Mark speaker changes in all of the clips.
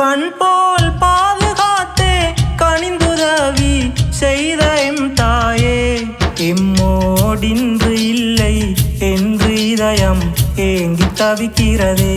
Speaker 1: கண் போல் பாதுகாத்தே கனிந்துதவி செய்த எம் தாயே. எம்மோடின்று இல்லை என்று இதயம் ஏங்கி தவிக்கிறதே.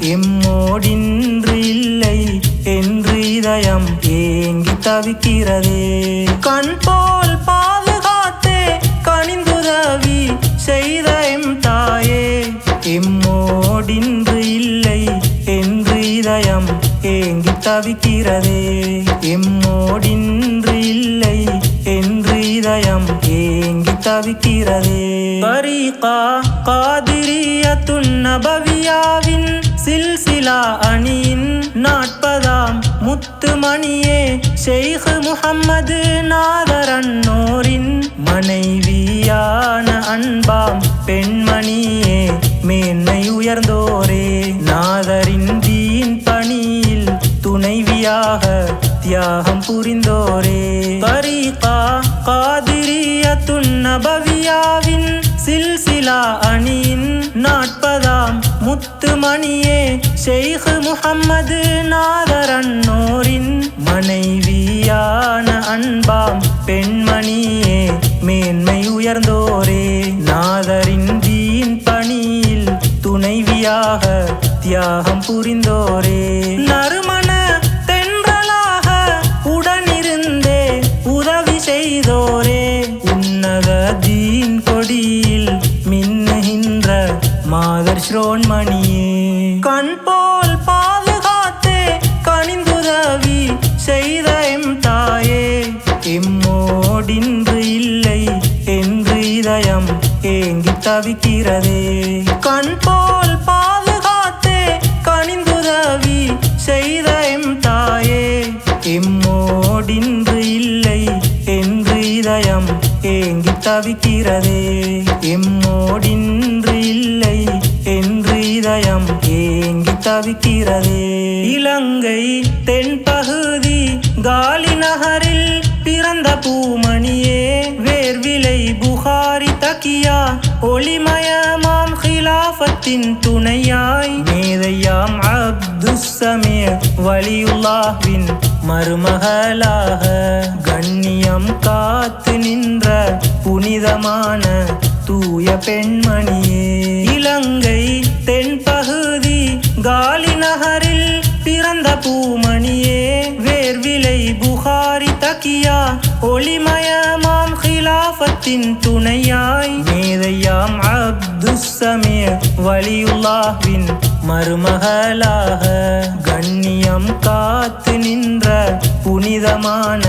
Speaker 1: எம்மோடின்று இல்லை என்று இதயம் ஏங்கி தவிக்கிறதே. கண் போல் பாதுகாத்தே கனிந்துதவி செய்த தவிக்கிறதே. எம்மோடின்று இல்லை என்று இதயம் ஏங்கி தவிக்கிறதே. பரீகா காதிரியத்துன் நபவியாவின் சில்சிலா அணியின் நாற்பதாம் முத்துமணியே. ஷெய்ஹ் முகம்மது நாதரன்னோரின் மனைவியான அன்பாம் பெண்மணியே. மேன்மை உயர்ந்தோ துணைவியாக தியாகம் புரிந்தோரே. பரீகா காதிரியத்துன் நபவியாவின் சில்சிலா அணியின் நாற்பதாம் முத்துமணியே. ஷெய்க் முகம்மது நாதரன்னோரின் மனைவியான அன்பாம் பெண்மணியே மேன்மை உயர்ந்தோரே. நாதரின் தீன் பணியில் துணைவியாக தியாகம் புரிந்தோரே. கண் போல் பாதுகாத்தே கனிந்துதவி செய்த எம் தாயே. எம்மோடின்று இல்லை என்று இதயம் ஏங்கி தவிக்கிறதே. கண் போல் பாதுகாத்தே கனிந்துதவி செய்த எம் தாயே. எம்மோடின்று இல்லை என்று இதயம் ஏங்கி தவிக்கிறதே. எம் தவிக்கிறதே இலங்கை தென்பகுதி காலி நகரில் பிறந்த பூமணியே. வேர்விலை புகாரி தக்கியா ஒளிமயமாம் ஹிலாஃபத்தின் துணையாய். மேதையாம் அப்துஸ்ஸமீ வலியுல்லாஹ்வின் மருமகளாக. கண்ணியம் காத்து நின்ற புனிதமான தூய பெண்மணியே. இலங்கை தென்பகுதி காலி நகரில் பிறந்த பூமணியே வேர்விலை புகாரி தக்கியா ஒளிமயமாம் ஹிலாஃபத்தின் துணையாய். மேதையாம் அப்துஸ்ஸமீ வலியுல்லாஹ்வின் மருமகளாக கண்ணியம் காத்து நின்ற புனிதமான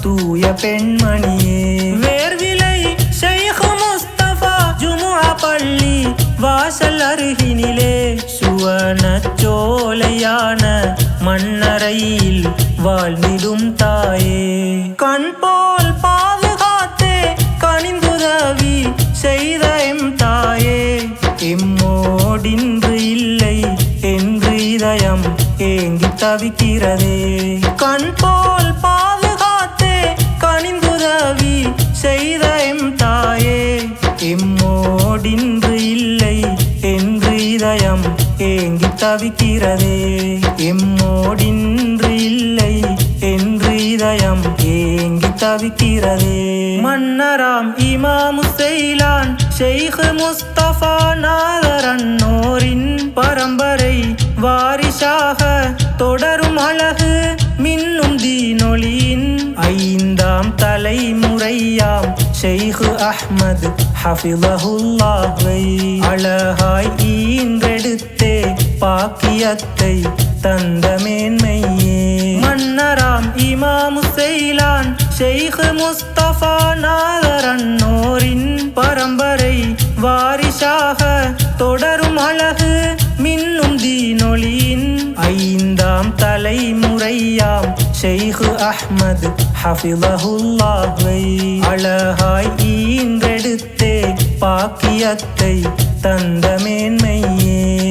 Speaker 1: தூய பெண்மணியே. வேர்விலை ஷேக் முஸ்தபா ஜுமுஆ பள்ளி வாசல் அருகினிலே. சுவனச்சோலையான மண்ணறையில் வாழ்ந்திடும் தாயே. கண் போல் பாதுகாத்தே கனிந்துதவி செய்த எம் தாயே. எம்மோடின்று இல்லை என்று இதயம் ஏங்கி தவிக்கிறதே. கண் போல் பாதுகாத்தே கனிந்துதவி செய்த எம் தாயே. எம்மோடின்று இல்லை என்று இதயம் தவிக்கிறதே. எம்மோடின்று இல்லை என்று இதயம் ஏங்கி தவிக்கிறதே. மன்னராம் இமாமு செய்லான் ஷெய்க் முஸ்தபா நாதரன்னோரின் பரம்பரை வாரிசாக தொடரும் அழகு மின்னும் ஐந்தாம் தலைமுறையாம் ஷெய்கு அஹ்மது ஹஃபிலஹுல்லாஹை அழகாய் ஈன்றெடுத்தே பாக்கியத்தை தந்த மேன்மையே. மன்னராம் இமாமு செய்லான் ஷெய்கு முஸ்தபா நாதரன்னோரின் பரம்பரை வாரிசாக தொடரும் அழகு இன்னும் தீனொழியின் ஐந்தாம் தலைமுறையாம். ஷெய்கு அஹ்மது ஹஃபிலஹுல்லாஹை அழகாய் ஈன்றெடுத்தே பாக்கியத்தை தந்த மேன்மையே.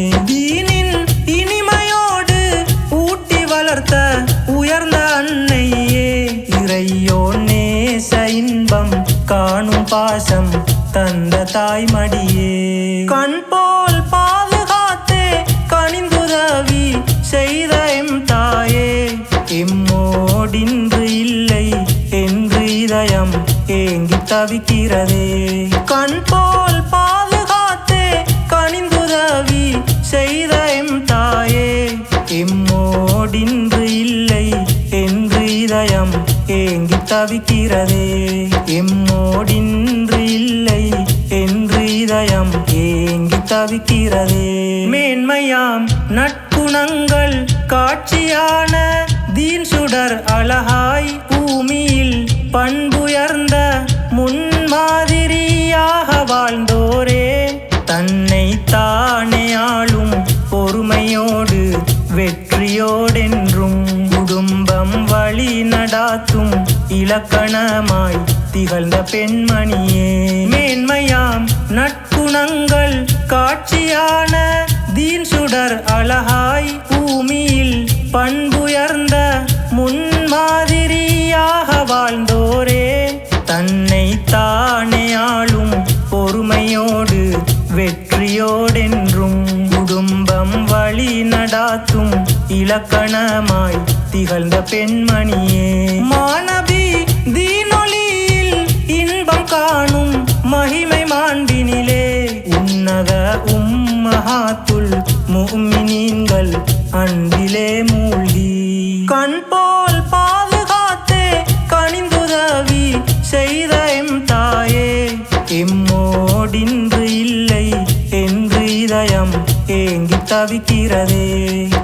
Speaker 1: தவிக்கிறதே. கண் போல் பாதுகாத்தே கனிந்துதவி செய்த எம் தாயே. எம்மோடின்று இல்லை என்று இதயம் ஏங்கி தவிக்கிறதே. எம்மோடின்று இல்லை என்று இதயம் ஏங்கி தவிக்கிறதே. மேன்மையாம் நட்புணங்கள் காட்சியான தீன் சுடர் அழகாய் பூமியில் பண்புயர்ந்த முன்மாதிரியாக வாழ்ந்தோரே. தன்னை தானே ஆளும் பொறுமையோடு வெற்றியோடென்றும் குடும்பம் வழி நடாத்தும் இலக்கணமாய் திகழ்ந்த பெண்மணியே. மேன்மையாம் நட்புணங்கள் காட்சியான தீன் சுடர் அழகாய் பூமியில் பண்புயர்ந்த முன்மாதிரி பொறுமையாக வாழ்ந்தோரே தன்னை தானே ஆளும் பொறுமையோடு வெற்றியோடென்றும் குடும்பம் வழி நடாத்தும் இலக்கணமாய் திகழ்ந்த பெண்மணியே. மாணவி தீனொலியில் இன்பம் காணும் மகிமை மாண்பினிலே. உன்னத உம்மஹாத்துல் முஃமினீன்கள் அன்பிலே மூழ்கி. கண் போல் உதவி செய்த எம் தாயே. எம்மோடின்று இல்லை என்று இதயம் ஏங்கி தவிக்கிறதே.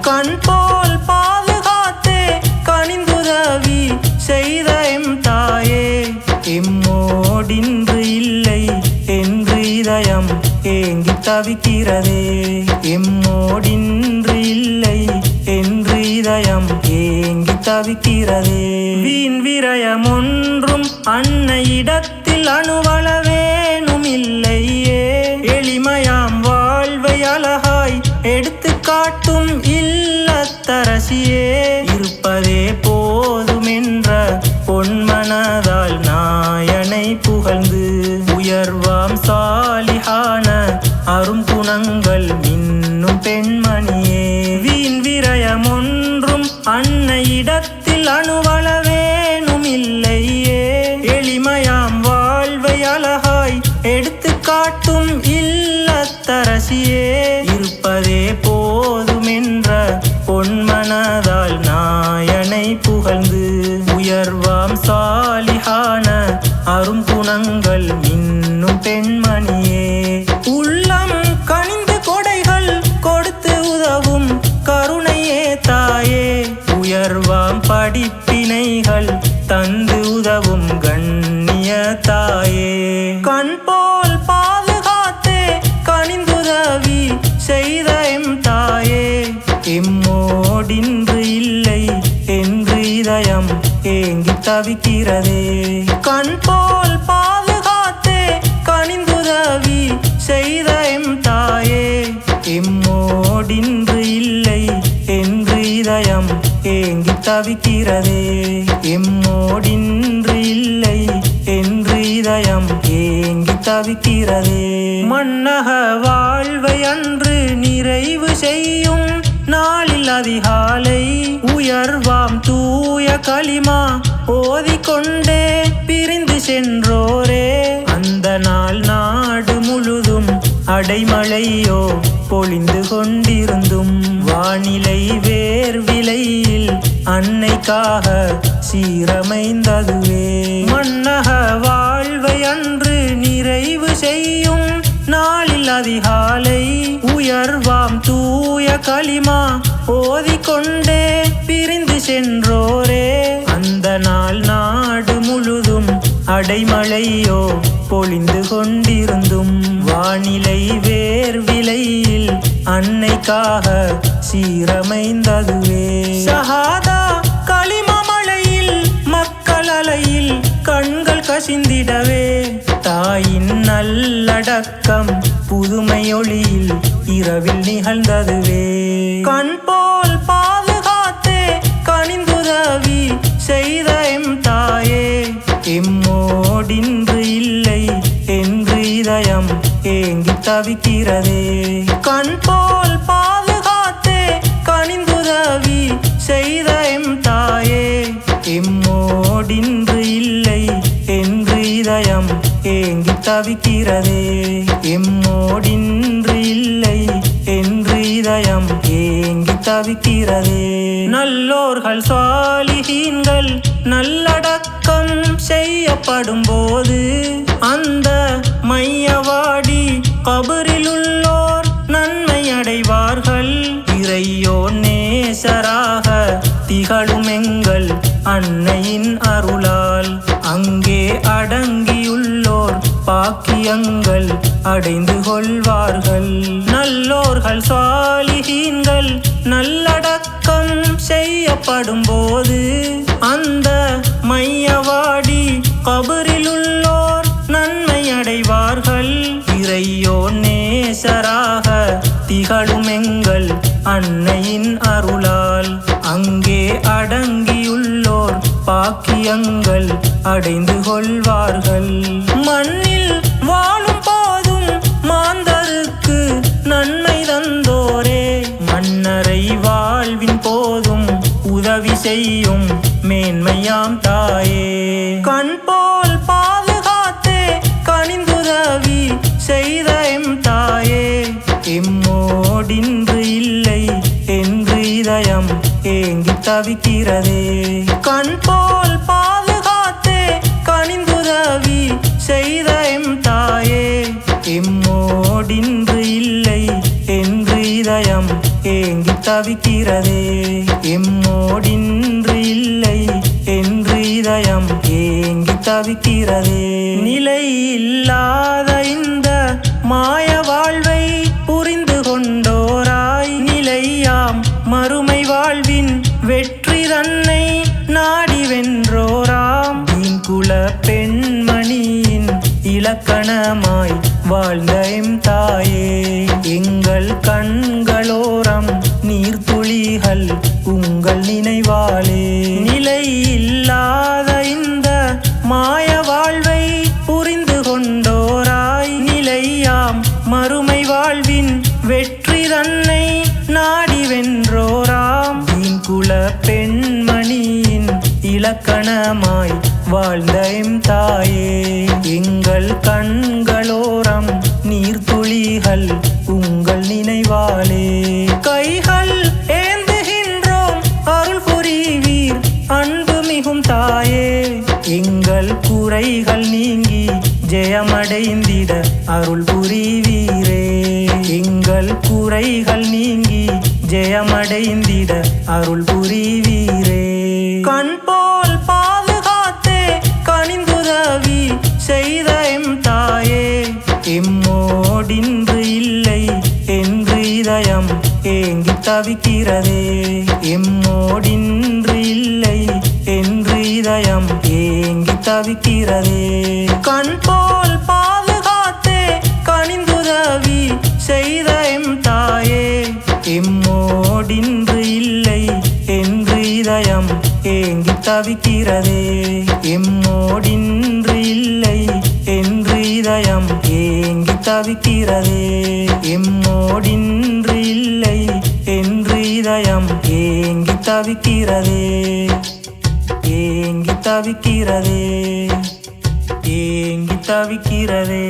Speaker 1: கண் போல் பாதுகாத்தே கனிந்துதவி செய்த எம் தாயே. எம்மோடின்று இல்லை என்று இதயம் ஏங்கி தவிக்கிறதே. எம்மோடின்று இல்லை என்று இதயம் தவிக்கிறதே வீண் விரயம் ஒன்றும் அன்னையிடத்தில் அணுவளவேனும் இல்லையே எளிமையாம் வாழ்வை அழகாய் எடுத்து காட்டும் இல்லத்தரசியே. இருப்பதே போதுமென்ற பொன்மனதால் நாயனை புகழ்ந்து உயர்வாம் சாலிகான அரும் குணங்கள் மின்னும் பெண்மணியே. அன்னையிடத்தில் அணுவளவேனும் இல்லையே எளிமையாம் வாழ்வை அழகாய் எடுத்து காட்டும் இல்லத்தரசியே. இருப்பதே போதுமென்ற பொன்மனதால் நாயனை புகழ்ந்து உயர்வாம் சாலிகான அரும் குணங்கள் மின்னும் பெண்மணியே. படிப்பினைகள் தந்து உதவும் கண்ணிய தாயே. கண் போல் பாதுகாத்தே கனிந்துதவி செய்த எம் தாயே. எம்மோடின்று இல்லை என்று இதயம் ஏங்கி தவிக்கிறதே. கண் போல் பாதுகாத்தே கனிந்துதவி செய்த எம் தாயே. எம்மோடின்று இல்லை என்று இதயம் ஏங்கி தவிக்கிறதே எம்மோடின்று இல்லை என்று இதயம் ஏங்கி தவிக்கிறதே மன்னக வாழ்வை அன்று நிறைவு செய்யும் நாளில் அதிகாலை உயர்வாம் தூய களிமா ஓதிக்கொண்டே பிரிந்து சென்றோரே. அந்த நாள் நாடு முழுதும் அடைமழையோ பொழிந்து கொண்டிருந்தும் வானிலை வேர்விலையில் அன்னைக்காக சீரமைந்ததுவே. மன்னக வாழ்வை அன்று நிறைவு செய்யும் நாளில் அதிகாலை உயர்வாம் தூய களிமா ஓதிக்கொண்டே பிரிந்து சென்றோரே. அந்த நாள் நாடு முழுதும் அடைமழையோ பொழிந்து கொண்டிருந்தும் வானிலை வேர்விலையில் அன்னைக்காக சீரமைந்ததுவே. சகாதா களிமமழையில் மக்கள் அலையில் கண்கள் கசிந்திடவே. தாயின் நல்லடக்கம் புதுமையொளியில் இரவில் நிகழ்ந்ததுவே. கண் போல் பாதுகாத்தே கனிந்துதவி செய்த எம்மோடின்று இல்லை என்று இதயம் ஏங்கி தவிக்கிறதே. கண் போல் பாதுகாத்தே கனிந்துதவி செய்த எம் தாயே எம்மோடின்று இல்லை என்று இதயம் ஏங்கி தவிக்கிறதே. எம்மோடின்று இல்லை என்று இதயம் தவிக்கிறதே நல்லோர்கள் சாலிகீன்கள் நல்லடக்கம் செய்யப்படும் போது அந்த மையவாடி கபரில் உள்ளோர் நன்மை அடைவார்கள் இறையோ நேசராக திகழும் எங்கள் அன்னையின் அருளால் அங்கே அடங்கியுள்ளோர் பாக்கியங்கள் அடைந்து கொள்வார்கள். நல்லோர்கள் சாலிகீன்கள் நல்லடக்கம் செய்யப்படும் போது அந்த மையவாடி கபரில் உள்ளோர் நன்மை அடைவார்கள் இறையோ நேசராக திகழும் எங்கள் அன்னையின் அருளால். அங்கே அடங்கியுள்ளோர் பாக்கியங்கள் அடைந்து கொள்வார்கள். மண் செய்யும் மேன்மையாம் தாயே. கண் போல் பாதுகாத்தே கனிந்துதவி செய்த எம் தாயே. எம்மோடின்று இல்லை என்று இதயம் ஏங்கி தவிக்கிறதே. கண் போல் பாதுகாத்தே கனிந்துதவி செய்த எம் தாயே. எம்மோடின்று இல்லை என்று இதயம் ஏங்கி தவிக்கிறதே எம்மோடின்று இல்லை என்று இதயம் ஏங்கி தவிக்கிறதே நிலை இல்லாத இந்த மாய வாழ்வை புரிந்து கொண்டோராய் நிலையாம் மறுமை வாழ்வின் வெற்றி தன்னை நாடி வென்றோராம். குல பெண்மணியின் இலக்கணமாய் வாழ்ந்த எம் தாயே. எங்கள் கண் நீர்த்துளிகள் உங்கள் நினைவாலே. நிலை இல்லாத இந்த மாய வாழ்வை புரிந்து கொண்டோராய் நிலையாம் மறுமை வாழ்வின் வெற்றி தன்னை நாடி வென்றோராம் குல பெண்மணியின் இலக்கணமாய் வாழ்ந்த எம் தாயே. எங்கள் கண்களோரம் நீர்த்துளிகள் உங்கள் நினைவாலே. நிறைந்திட அருள் புரிவீரே. எங்கள் குறைகள் நீங்கி ஜெயமடைந்திட அருள் புரிவீரே. கண் போல் பாதுகாத்தே கனிந்துதவி செய்த எம் தாயே. எம்மோடின்று இல்லை என்று இதயம் ஏங்கி தவிக்கிறதே. எம்மோடின்று இல்லை என்று இதயம் ஏங்கி தவிக்கிறதே. கண் போல் பாதுகாத்தே உதவி செய்த எம் தாயே. எம்மோடின்று இல்லை என்று இதயம் ஏங்கி தவிக்கிறதே. எம்மோடின்று இல்லை என்று இதயம் ஏங்கி தவிக்கிறதே. எம்மோடின்று இல்லை என்று இதயம் ஏங்கி தவிக்கிறதே. ஏங்கி தவிக்கிறதே. ஏங்கி தவிக்கிறதே.